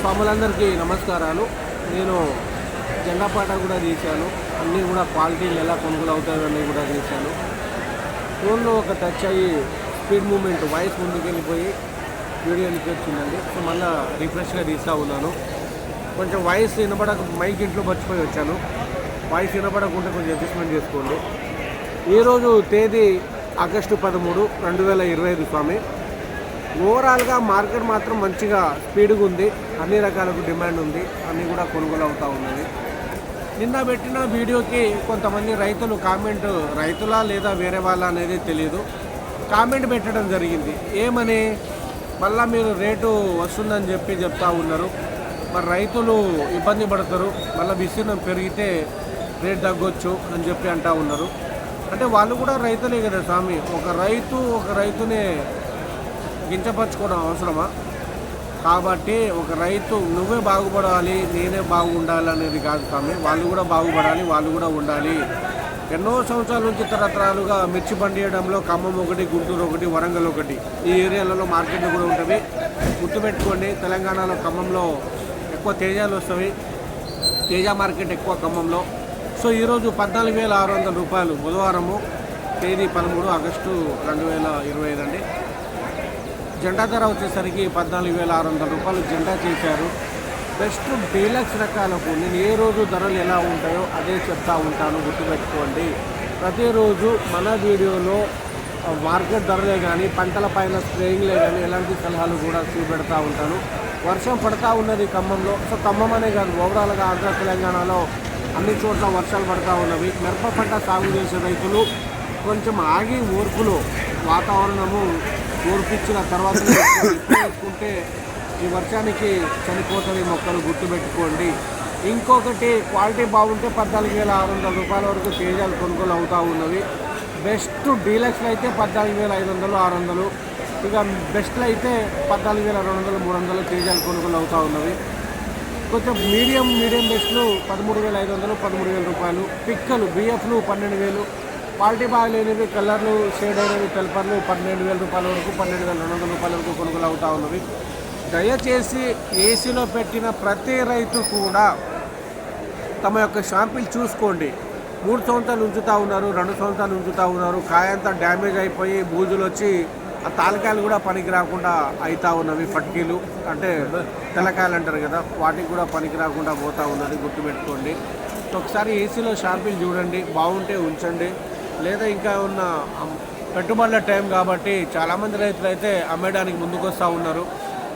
స్వాములందరికీ నమస్కారాలు. నేను జెండాపాట కూడా తీశాను. అన్నీ కూడా క్వాలిటీలు ఎలా కొనుగోలు అవుతాయని కూడా తీశాను. ఫోన్లో ఒక టచ్ అయ్యి స్పీడ్ మూమెంట్ వాయిస్ ముందుకు వెళ్ళిపోయి వీడియో వెళ్ళిపోతుందండి సో మళ్ళీ రిఫ్రెష్గా తీస్తూ ఉన్నాను. కొంచెం వాయిస్ వినపడక మైక్ ఇంట్లో మర్చిపోయి వచ్చాను. వాయిస్ వినపడకుండా కొంచెం అడ్జస్ట్మెంట్ చేసుకోండి. ఈరోజు తేదీ ఆగస్టు పదమూడు రెండు వేల ఇరవై ఐదు స్వామి. ఓవరాల్గా మార్కెట్ మాత్రం మంచిగా స్పీడ్గా ఉంది. అన్ని రకాలకు డిమాండ్ ఉంది. అన్నీ కూడా కొనుగోలు అవుతూ ఉన్నది. నిన్న పెట్టిన వీడియోకి కొంతమంది రైతులు కామెంట్ రైతులా లేదా వేరే వాళ్ళ అనేది తెలియదు కామెంట్ పెట్టడం జరిగింది. ఏమని? మళ్ళీ మీరు రేటు వస్తుందని చెప్పి చెప్తా ఉన్నారు. మరి రైతులు ఇబ్బంది పడతారు. మళ్ళీ విస్తీర్ణం పెరిగితే రేట్ తగ్గొచ్చు అని చెప్పి అంటా ఉన్నారు. అంటే వాళ్ళు కూడా రైతులే కదా స్వామి. ఒక రైతు ఒక రైతునే కించపరచుకోవడం అవసరమా? కాబట్టి ఒక రైతు నువ్వే బాగుపడాలి నేనే బాగుండాలి అనేది కాదు కానీ వాళ్ళు కూడా బాగుపడాలి వాళ్ళు కూడా ఉండాలి. ఎన్నో సంవత్సరాల నుంచి తరతరాలుగా మిర్చి పండియడంలో ఖమ్మం ఒకటి గుంటూరు ఒకటి వరంగల్ ఒకటి. ఈ ఏరియాలలో మార్కెట్లు కూడా ఉంటుంది గుర్తుపెట్టుకోండి తెలంగాణలో ఖమ్మంలో ఎక్కువ తేజాలు వస్తాయి తేజ మార్కెట్ ఎక్కువ ఖమ్మంలో. సో ఈరోజు పద్నాలుగు వేల ఆరు వందల రూపాయలు బుధవారము తేదీ పదమూడు ఆగస్టు రెండు వేల ఇరవై ఐదు అండి. జెండా ధర వచ్చేసరికి పద్నాలుగు వేల ఆరు వందల రూపాయలు జెండా చేశారు. బెస్ట్ డీలక్స్ రకాలకు నేను ఏ రోజు ధరలు ఎలా ఉంటాయో అదే చెప్తా ఉంటాను. గుర్తుపెట్టుకోండి. ప్రతిరోజు మన వీడియోలో మార్కెట్ ధరలే కానీ పంటల పైన స్ప్రేయింగ్లే కానీ ఎలాంటి సలహాలు కూడా చూపెడతా ఉంటాను. వర్షం పడతా ఉన్నది ఖమ్మంలో. సో ఖమ్మం అనే కాదు ఓవరాల్గా ఆంధ్ర తెలంగాణలో అన్ని చోట్ల వర్షాలు పడతా ఉన్నవి. మిరప పంట సాగు చేసే రైతులు కొంచెం ఆగి ఓర్పులో వాతావరణము ఓర్పిచ్చిన తర్వాత వేసుకుంటే ఈ వర్షానికి చనిపోతుంది మొక్కలు గుర్తుపెట్టుకోండి. ఇంకొకటి క్వాలిటీ బాగుంటే పద్నాలుగు వేల ఆరు వందల రూపాయల వరకు తేజాలు కొనుగోలు అవుతూ ఉన్నవి. బెస్ట్ డీలక్స్లో అయితే పద్నాలుగు వేల ఐదు వందలు ఆరు వందలు. ఇక బెస్ట్లో అయితే పద్నాలుగు వేల రెండు వందలు మూడు వందలు తేజాలు కొనుగోలు అవుతూ ఉన్నవి. కొంచెం మీడియం మీడియం బెస్ట్లు పదమూడు వేల ఐదు వందలు పదమూడు వేల రూపాయలు. పిక్కలు బిఎఫ్లు పన్నెండు వేలు. క్వాలిటీ బాగాలేనివి కలర్లు షేడ్ అయినవి తెల్పర్లు పన్నెండు వేల రూపాయల వరకు పన్నెండు వేల రెండు వందల రూపాయల వరకు కొనుగోలు అవుతూ ఉన్నవి. దయచేసి ఏసీలో పెట్టిన ప్రతి రైతు కూడా తమ యొక్క షాంపిల్ చూసుకోండి. మూడు సంవత్సరాలు ఉంచుతూ ఉన్నారు రెండు సంవత్సరాలు ఉంచుతూ ఉన్నారు. కాయంతా డ్యామేజ్ అయిపోయి బూజులు వచ్చి ఆ తాలకాయలు కూడా పనికి రాకుండా అవుతా ఉన్నవి పట్టీలు అంటే తెల్లకాయలు అంటారు కదా వాటికి కూడా పనికి రాకుండా పోతూ ఉన్నది గుర్తుపెట్టుకోండి. ఒకసారి ఏసీలో షాంపిల్ చూడండి బాగుంటే ఉంచండి. లేదా ఇంకా ఉన్న పెట్టుబడుల టైం కాబట్టి చాలామంది రైతులు అయితే అమ్మేయడానికి ముందుకు వస్తూ ఉన్నారు.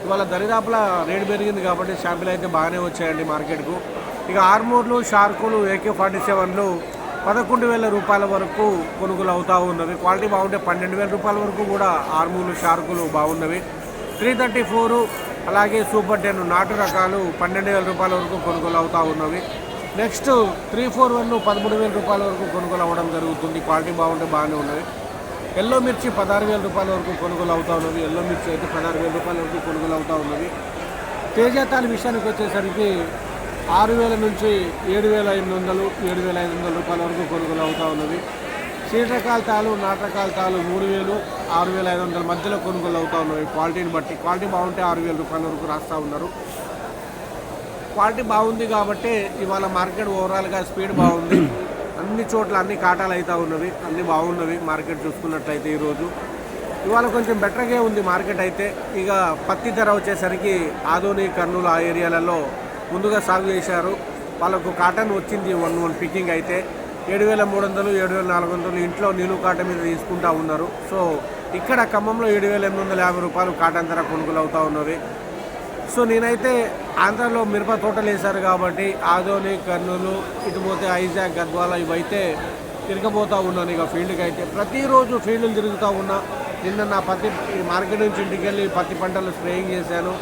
ఇవాళ దరిదాపుల రేటు పెరిగింది కాబట్టి షాంపిల్ అయితే బాగానే వచ్చాయండి మార్కెట్కు. ఇక ఆర్మూర్లు షార్కులు ఏకే ఫార్టీ సెవెన్లు పదకొండు వేల రూపాయల వరకు కొనుగోలు అవుతూ ఉన్నవి. క్వాలిటీ బాగుంటే పన్నెండు వేల రూపాయల వరకు కూడా ఆర్మూర్లు షార్కులు బాగున్నవి. త్రీ థర్టీ ఫోరు అలాగే సూపర్ టెన్ నాటు రకాలు పన్నెండు వేల రూపాయల వరకు కొనుగోలు అవుతూ ఉన్నవి. నెక్స్ట్ త్రీ ఫోర్ వన్ పదమూడు వేల రూపాయల వరకు కొనుగోలు అవ్వడం జరుగుతుంది. క్వాలిటీ బాగుంటే బాగానే ఉన్నది. ఎల్లో మిర్చి పదహారు వేల రూపాయల వరకు కొనుగోలు అవుతూ ఉన్నది. ఎల్లో మిర్చి అయితే పదహారు వేల రూపాయల వరకు కొనుగోలు అవుతూ ఉన్నది. తేజతాల విషయానికి వచ్చేసరికి ఆరు వేల నుంచి ఏడు వేల ఎనిమిది వందలు ఏడు వేల ఐదు వందల రూపాయల వరకు కొనుగోలు అవుతూ ఉన్నది. శీతకాల తాలు నాటకాల తాలు మూడు వేలు ఆరు వేల ఐదు వందల మధ్యలో కొనుగోలు అవుతూ ఉన్నవి. క్వాలిటీని బట్టి క్వాలిటీ బాగుంటే ఆరు వేల రూపాయల వరకు రాస్తూ ఉన్నారు. క్వాలిటీ బాగుంది కాబట్టి ఇవాళ మార్కెట్ ఓవరాల్గా స్పీడ్ బాగుంది. అన్ని చోట్ల అన్ని కాటాలు అవుతా ఉన్నవి అన్ని బాగున్నవి మార్కెట్ చూసుకున్నట్లయితే ఈరోజు. ఇవాళ కొంచెం బెటర్గా ఉంది మార్కెట్ అయితే. ఇక పత్తి ధర వచ్చేసరికి ఆదోని కర్నూలు ఆ ఏరియాలలో ముందుగా సాగు చేశారు. వాళ్ళకు కాటన్ వచ్చింది వన్ వన్ పికింగ్ అయితే. ఏడు వేల మూడు వందలు ఏడు వేల నాలుగు వందలు ఇంట్లో నిలువు కాటన్ మీద తీసుకుంటా ఉన్నారు. సో ఇక్కడ ఖమ్మంలో ఏడు వేల ఎనిమిది వందల యాభై రూపాయలు కాటన్ ధర కొనుగోలు అవుతూ ఉన్నవి. సో నేనైతే ఆంధ్రాలో మిరప తోటలు వేశారు కాబట్టి ఆదోని కర్నూలు ఇటు పోతే ఐజాక్ గద్వాల ఇవైతే తిరగబోతూ ఉన్నాను ఇక ఫీల్డ్కి అయితే. ప్రతిరోజు ఫీల్డ్లు తిరుగుతూ ఉన్నా. నిన్న నా పత్తి ఈ మార్కెట్ నుంచి ఇంటికి వెళ్ళి పత్తి పంటలు స్ప్రేయింగ్ చేశాను.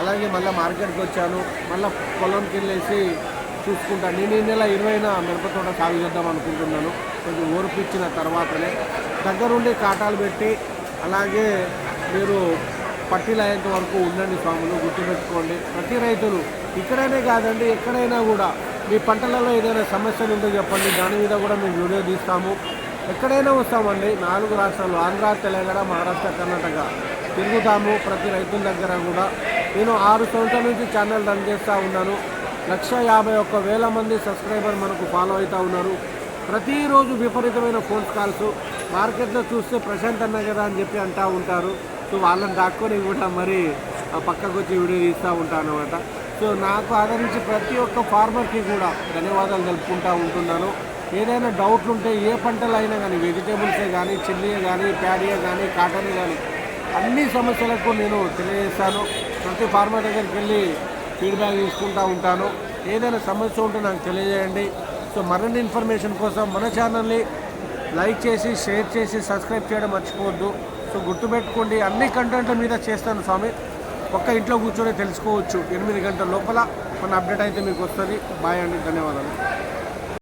అలాగే మళ్ళీ మార్కెట్కి వచ్చాను. మళ్ళీ పొలంకి వెళ్ళేసి చూసుకుంటాను నేను ఈ నెల ఇరవైన మిరప తోట సాగు చేద్దాం అనుకుంటున్నాను. కొంచెం ఓర్పిచ్చిన తర్వాతనే. దగ్గరుండి కాటాలు పెట్టి అలాగే మీరు పట్టీలు అయ్యేంత వరకు ఉండండి స్వాములు గుర్తుపెట్టుకోండి. ప్రతి రైతులు ఇక్కడైనా కాదండి ఎక్కడైనా కూడా మీ పంటలలో ఏదైనా సమస్యలు ఉంటే చెప్పండి. దాని మీద కూడా మేము వీడియో తీస్తాము. ఎక్కడైనా వస్తామండి. నాలుగు రాష్ట్రాలు ఆంధ్ర తెలంగాణ మహారాష్ట్ర కర్ణాటక. తిరుగుతాము ప్రతి రైతుల దగ్గర కూడా. నేను ఆరు సంవత్సరాల నుంచి ఛానల్ రన్ చేస్తూ ఉన్నాను. లక్ష యాభై ఒక్క వేల మంది సబ్స్క్రైబర్ మనకు ఫాలో అవుతూ ఉన్నారు. ప్రతిరోజు విపరీతమైన ఫోన్స్ కాల్స్. మార్కెట్లో చూస్తే ప్రశాంత్ అన్న కదా అని చెప్పి అంటూ ఉంటారు. సో వాళ్ళని దాక్కొని కూడా మరి ఆ పక్కకు వచ్చి వీడియో తీస్తూ ఉంటాను అనమాట సో నాకు ఆదరించి ప్రతి ఒక్క ఫార్మర్కి కూడా ధన్యవాదాలు తెలుపుకుంటూ ఉంటున్నాను. ఏదైనా డౌట్లు ఉంటే ఏ పంటలు అయినా కానీ వెజిటేబుల్సే కానీ చిల్లీయే కానీ ప్యాడీయే కానీ కాటనే కానీ అన్ని సమస్యలకు నేను తెలియజేస్తాను. ప్రతి ఫార్మర్ దగ్గరికి వెళ్ళి ఫీడ్బ్యాక్ తీసుకుంటూ ఉంటాను. ఏదైనా సమస్య ఉంటే నాకు తెలియజేయండి. సో మరిన్ని ఇన్ఫర్మేషన్ కోసం మన ఛానల్ని లైక్ చేసి షేర్ చేసి సబ్స్క్రైబ్ చేయడం మర్చిపోవద్దు. సో గుర్తుపెట్టుకోండి అన్ని కంటెంట్ల మీద చేస్తాను స్వామి. ఒక్క ఇంట్లో కూర్చొని తెలుసుకోవచ్చు ఎనిమిది గంటల లోపల మన అప్డేట్ అయితే మీకు వస్తుంది. బాయ్ అండి ధన్యవాదాలు.